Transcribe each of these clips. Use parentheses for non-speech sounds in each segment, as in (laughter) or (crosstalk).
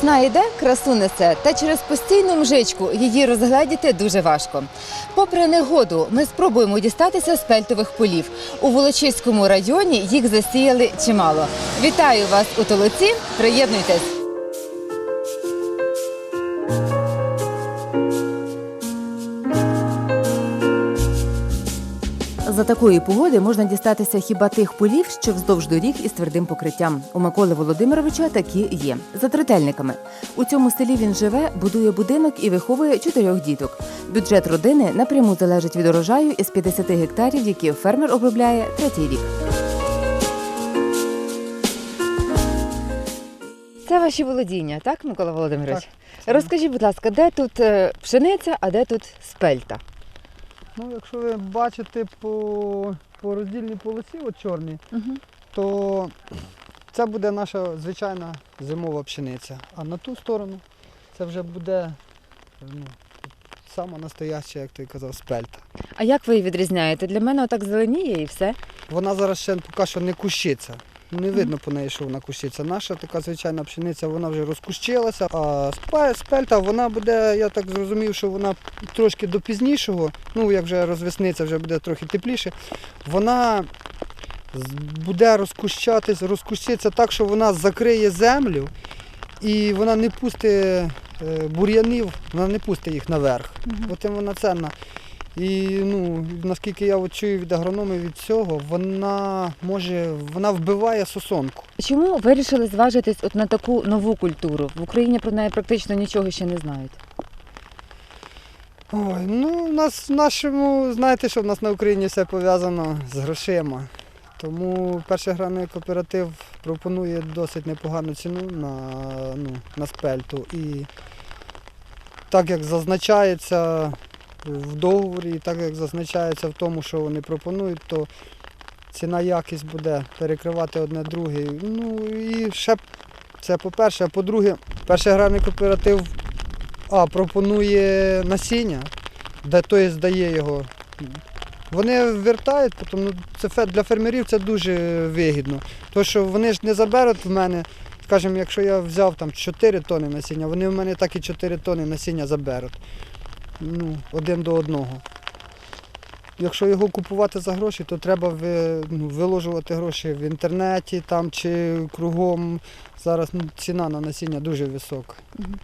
Весна йде, красу несе, та через постійну мжичку її розгледіти дуже важко. Попри негоду, ми спробуємо дістатися з пельтових полів. У Волочиському районі їх засіяли чимало. Вітаю вас у Толоці. Приєднуйтесь. За такої погоди можна дістатися хіба тих полів, що вздовж доріг із твердим покриттям. У Миколи Володимировича такі є за трительниками. У цьому селі він живе, будує будинок і виховує чотирьох діток. Бюджет родини напряму залежить від урожаю із 50 гектарів, які фермер обробляє третій рік. Це ваші володіння, так, Микола Володимирович? Так. Розкажіть, будь ласка, де тут е, пшениця, а де тут спельта? Ну, якщо ви бачите по, по роздільній полосі, от чорній, то це буде наша звичайна зимова пшениця. А на ту сторону це вже буде ну, сама настояща, як ти казав, спельта. А як ви її відрізняєте? Для мене отак зеленіє і все. Вона зараз ще поки що не кущиться. Не видно по неї, що вона кущиться. Наша така звичайна пшениця, вона вже розкущилася, а спельта, вона буде, я так зрозумів, що вона трошки до пізнішого, ну як вже розвесниться, вже буде трохи тепліше, вона буде розкущатись, розкущиться так, що вона закриє землю і вона не пустить е, бур'янів, вона не пустить їх наверх. От вона ценна. І ну, наскільки я чую від агрономів від цього, вона може, вона вбиває сосонку. Чому вирішили зважитись от на таку нову культуру? В Україні про неї практично нічого ще не знають. Ой, ну у нас в нашому, знаєте, що в нас на Україні все пов'язано з грошима. Тому перший аграрний кооператив пропонує досить непогану ціну на, ну, на спельту. І так як зазначається в договорі, і так як зазначається в тому, що вони пропонують, то ціна якість буде перекривати одне друге. Ну і ще це по-перше, а по-друге, перший аграрний кооператив а, пропонує насіння, де той здає його. Вони вертають, тому ну, це для фермерів це дуже вигідно. Тому що вони ж не заберуть в мене, скажімо, якщо я взяв там 4 тони насіння, вони в мене так і 4 тони насіння заберуть. Ну, один до одного. Якщо його купувати за гроші, то треба ви- ну, виложувати гроші в інтернеті там, чи кругом. Зараз ну, ціна на насіння дуже висока.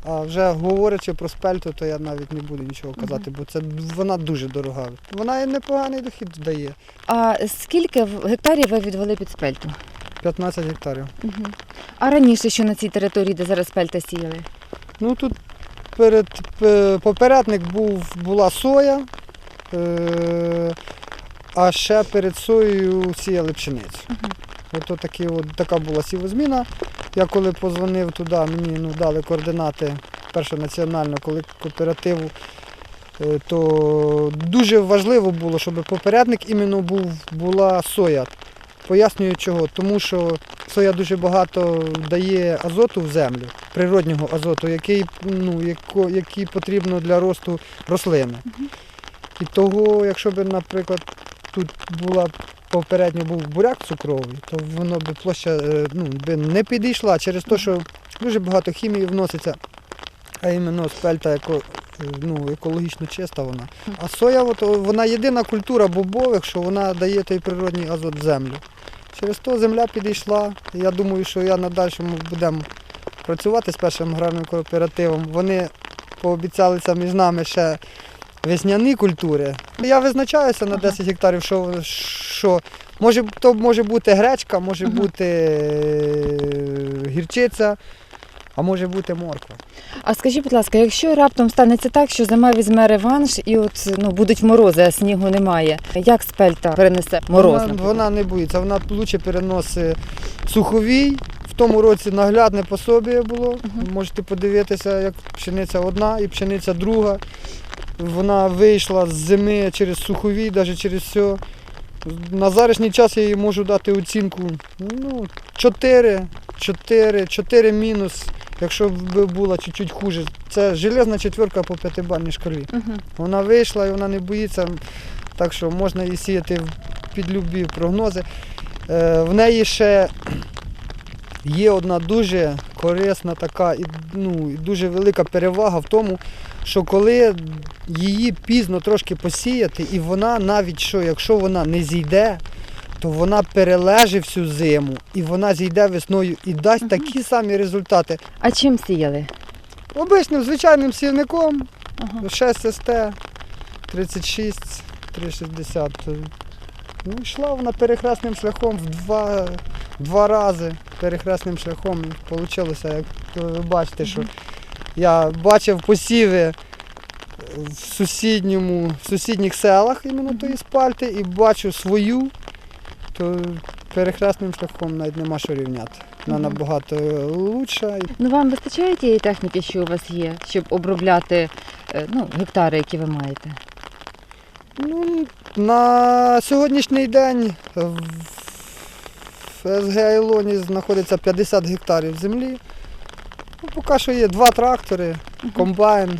А вже говорячи про спельту, то я навіть не буду нічого казати, бо це вона дуже дорога. Вона і непоганий дохід дає. А скільки гектарів ви відвели під спельту? 15 гектарів. А раніше, що на цій території, де зараз спельта сіяли? Ну тут перед попередник був, була соя, е, а ще перед соєю сіяли пшеницю. Ото такі, от, така була сівозміна. Я коли позвонив туди, мені ну, дали координати першого національного кооперативу, е, то дуже важливо було, щоб попередник іменно був, була соя. Пояснюю чого. Тому що соя дуже багато дає азоту в землю, природнього азоту, який, ну, яко, який потрібно для росту рослини. І того, якщо б, наприклад, тут була попередньо був буряк цукровий, то воно б площа е, ну, би не підійшла через те, що дуже багато хімії вноситься, а іменно спельта еко, е, ну, екологічно чиста вона. А соя, от, вона єдина культура бобових, що вона дає той природній азот в землю. Через то земля підійшла. Я думаю, що я надальшому будемо працювати з першим аграрним кооперативом. Вони пообіцялися між нами ще весняні культури. Я визначаюся на 10 гектарів, що, що може, то може бути гречка, може бути е, гірчиця, а може бути морква. А скажіть, будь ласка, якщо раптом станеться так, що зима візьме реванш і от ну будуть морози, а снігу немає, як спельта перенесе мороз? Вона, вона не боїться, вона краще переносить суховій. В тому році наглядне пособіє було. Мгм. Можете подивитися, як пшениця одна і пшениця друга. Вона вийшла з зими через суховій, навіть через все. На зарішній час я їй можу дати оцінку ну, 4, 4, 4 мінус, якщо б була чуть-чуть хуже. Це железна четверка по п'ятибальній шкалі. Мгм. Вона вийшла і вона не боїться, так що можна її сіяти під любі прогнози. Е, В неї ще є одна дуже корисна така і, ну, дуже велика перевага в тому, що коли її пізно трошки посіяти, і вона навіть що, якщо вона не зійде, то вона перележе всю зиму і вона зійде весною і дасть такі самі результати. А чим сіяли? Обичним звичайним сівником Ага. 6 СТ 36 360. Ну, йшла вона перехресним шляхом в два, два рази перехресним шляхом. Вийшло, як ви бачите, що я бачив посіви в сусідньому, в сусідніх селах іменно тої спальти і бачу свою, то перехресним шляхом навіть нема що рівняти. Вона набагато лучша. Ну вам вистачає тієї техніки, що у вас є, щоб обробляти е, ну, гектари, які ви маєте? Ну, на сьогоднішній день в СГ Айлоні знаходиться 50 гектарів землі. Ну, поки що є два трактори, комбайн.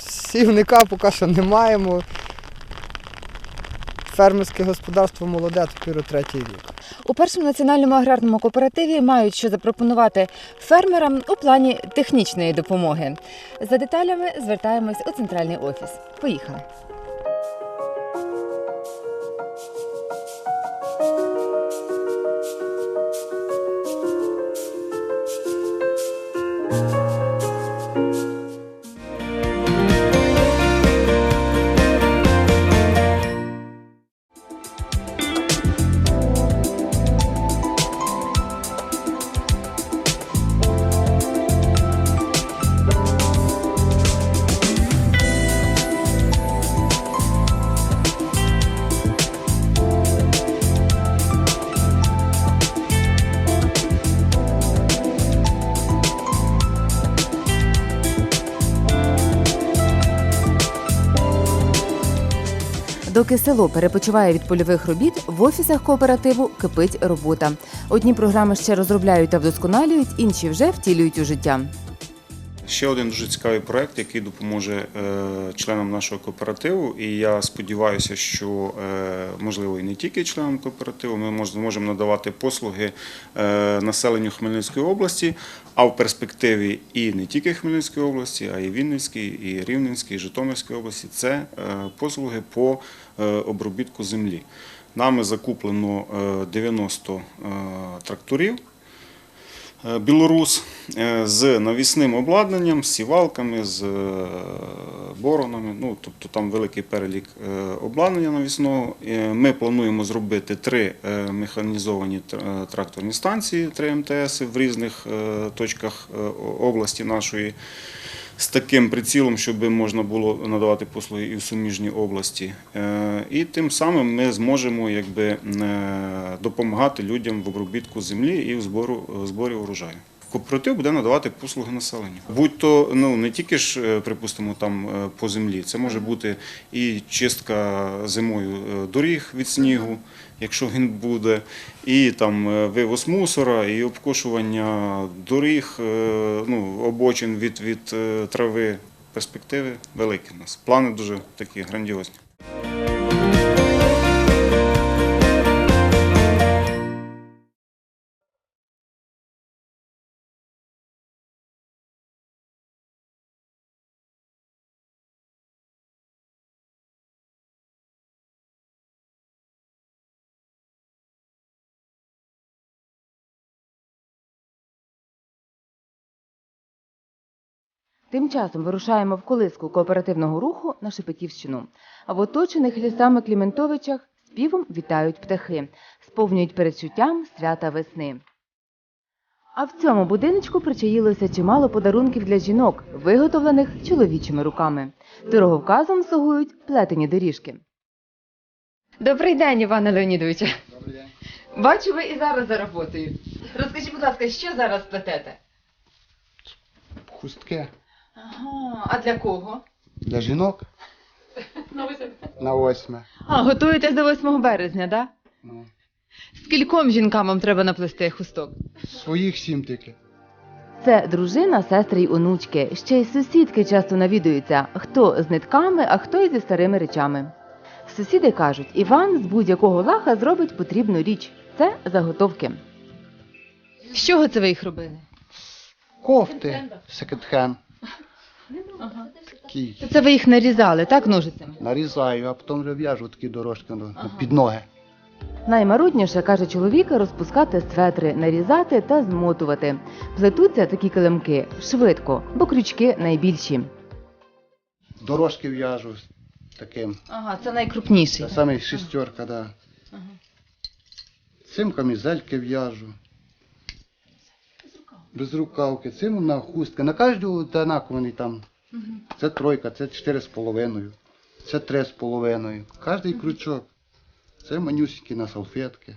Сівника поки що не маємо. Фермерське господарство молоде, тепер третій рік. У першому національному аграрному кооперативі мають що запропонувати фермерам у плані технічної допомоги. За деталями звертаємось у центральний офіс. Поїхали. Доки село перепочиває від польових робіт, в офісах кооперативу кипить робота. Одні програми ще розробляють та вдосконалюють, інші вже втілюють у життя. Ще один дуже цікавий проект, який допоможе е, членам нашого кооперативу. І я сподіваюся, що е, можливо і не тільки членам кооперативу, ми мож- зможемо надавати послуги е, населенню Хмельницької області, а в перспективі і не тільки Хмельницької області, а й Вінницькій, і Рівненській, і Житомирської області. Це послуги по обробітку землі. Нами закуплено е, 90 е, тракторів. Е, Білорус е, з навісним обладнанням, з сівалками, з е, боронами. Ну, тобто там великий перелік обладнання навісного. Ми плануємо зробити три механізовані тракторні станції, три МТС в різних точках області нашої. З таким прицілом, щоб можна було надавати послуги і в суміжній області. Е, І тим самим ми зможемо якби, е, допомагати людям в обробітку землі і в зборі урожаю. Кооператив буде надавати послуги населенню. Будь-то ну не тільки ж, е, припустимо, там е, по землі, це може бути і чистка зимою е, доріг від снігу, якщо він буде, і там вивоз мусора, і обкошування доріг, ну, обочин від, від трави. Перспективи великі у нас. Плани дуже такі грандіозні. Тим часом вирушаємо в колиску кооперативного руху на Шепетівщину. А в оточених лісами Кліментовичах співом вітають птахи, сповнюють передчуттям свята весни. А в цьому будиночку причаїлося чимало подарунків для жінок, виготовлених чоловічими руками. Дороговказом слугують плетені доріжки. Добрий день, Іване Леонідовичу. Добрий день. Бачу, ви і зараз за роботою. Розкажіть, будь ласка, що зараз плетете? Хустки Ага, а для кого? для жінок на 8. А, готуєтесь до 8 березня, так? Ну, Скільком жінкам вам треба наплести хусток? своїх сім тільки. Це дружина, сестри й онучки. Ще й сусідки часто навідуються, хто з нитками, а хто й зі старими речами. Сусіди кажуть, Іван з будь-якого лаха зробить потрібну річ. Це заготовки. З чого це ви їх робили? Кофти, Такі. Це ви їх нарізали, так, ножицями? Нарізаю, а потім вже в'яжу такі дорожки ну, під ноги. Наймарудніше, каже чоловік, розпускати светри, нарізати та змотувати. Плетуться такі килимки швидко, бо крючки найбільші. Дорожки в'яжу з таким. Ага, це найкрупніший. Це саме шістерка, да. Цим камізельки в'яжу. Без рукавки, цим на хустки. На кожну однаковий там. Це тройка, це чотири з половиною, це три з половиною. Кожний крючок. Це манюсики на салфетки.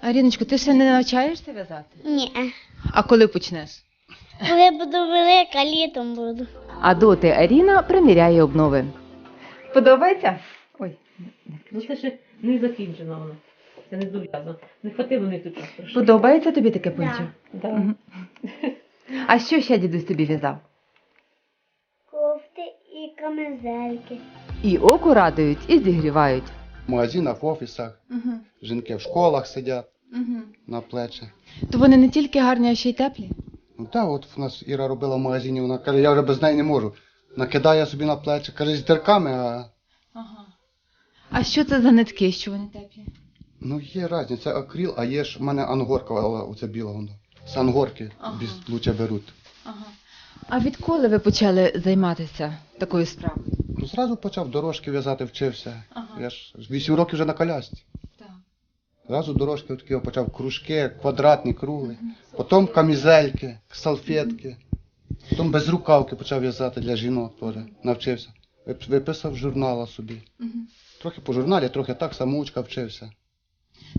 Аріночко, ти ще не навчаєшся в'язати? Ні. А коли почнеш? Коли буду велика, літом буду. А доти Аріна приміряє обнови. Подобається? Ой, Ну це ще не закінчено воно. Це не дов'язано. Не хватило ниточок. трошки. подобається тобі таке пончо? Да. Мгм. А що ще дідусь тобі в'язав? Кофти і камизельки. І око радують, і зігрівають. В магазинах, в офісах, жінки в школах сидять на плечі. То вони не тільки гарні, а ще й теплі. Ну так, от в нас Іра робила в магазині, вона каже, я вже без неї не можу. Накидає собі на плечі, каже, з дірками, а Ага. А що це за нитки, що вони теплі? Ну є різниця, це акрил, а є ж в мене ангорка, але оце біла воно. З ангорки Ага. без лучше беруть. Ага. А відколи ви почали займатися такою справою? Ну, зразу почав дорожки в'язати, вчився. Ага. Я ж 8 років вже на колясці. Так. Зразу дорожки такі почав кружки, квадратні, круглі. Потім камізельки, салфетки. Потім без рукавки почав в'язати для жінок теж. Навчився. Виписав журнала собі. Трохи по журналі, трохи так самоучка вчився.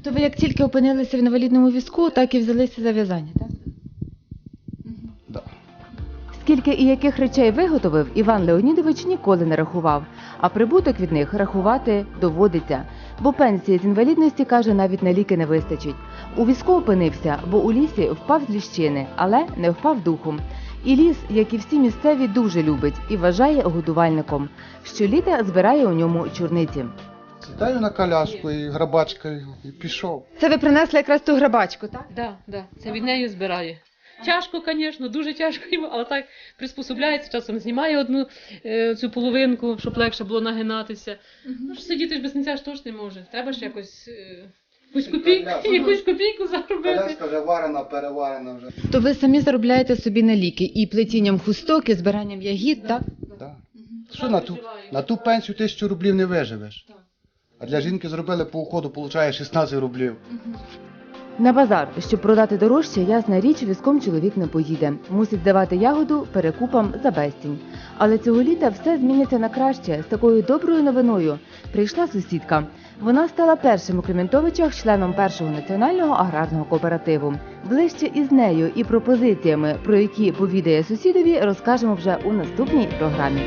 То ви як тільки опинилися в інвалідному візку, так і взялися за в'язання, так? Да. Скільки і яких речей виготовив, Іван Леонідович ніколи не рахував, а прибуток від них рахувати доводиться. Бо пенсії з інвалідності, каже, навіть на ліки не вистачить. У візку опинився, бо у лісі впав з ліщини, але не впав духом. І ліс, як і всі місцеві, дуже любить і вважає годувальником. Щоліта збирає у ньому чорниці. Сідаю на коляску і грабачкою і пішов. Це ви принесли якраз ту грабачку, так? Да, да. Це від неї збирає. Тяжко, звісно, дуже тяжко йому, але так приспособляється, часом знімає одну е, цю половинку, щоб легше було нагинатися. Ну ж сидіти ж без кінця ж теж не може. Треба ж якось е, якусь копійку, (laughs) якусь копійку заробити. Коляска вже варена, переварена вже. То ви самі заробляєте собі на ліки і плетінням хусток, і збиранням ягід, так? Да. Що на ту, на ту пенсію тисячу рублів не виживеш. А для жінки зробили по уходу, получає 16 рублів. На базар, щоб продати дорожче, ясна річ, візком чоловік не поїде. Мусить здавати ягоду перекупам за безцінь. Але цього літа все зміниться на краще. З такою доброю новиною прийшла сусідка. Вона стала першим у Крементовичах членом першого національного аграрного кооперативу. Ближче із нею і пропозиціями, про які повідає сусідові, розкажемо вже у наступній програмі.